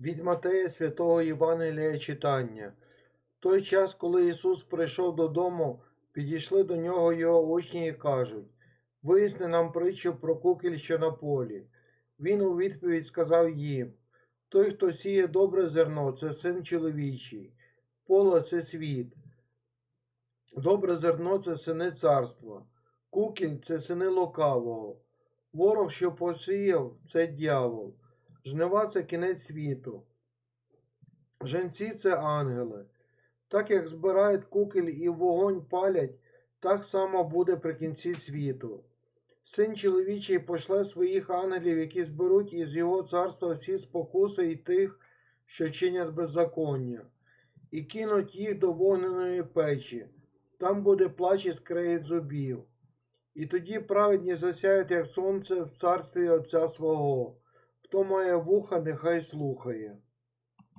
Від Матея Святого Євангелія читання. В той час, коли Ісус прийшов додому, підійшли до нього його учні і кажуть: Виясни нам притчу про кукіль, що на полі. Він у відповідь сказав їм: Той, хто сіє добре зерно, це син чоловічий, поле це світ. Добре зерно це сини царства, кукіль це сини лукавого. Ворог, що посіяв, це дьявол. Жнива це кінець світу. Женці це ангели. Так як збирають кукіль і вогонь палять, так само буде при кінці світу. Син чоловічий пошле своїх ангелів, які зберуть із його царства всі спокуси і тих, що чинять беззаконня, і кинуть їх до вогненої печі. Там буде плач і скрегіт зубів. І тоді праведні засяють, як сонце в царстві Отця свого. Хто має вуха, нехай слухає.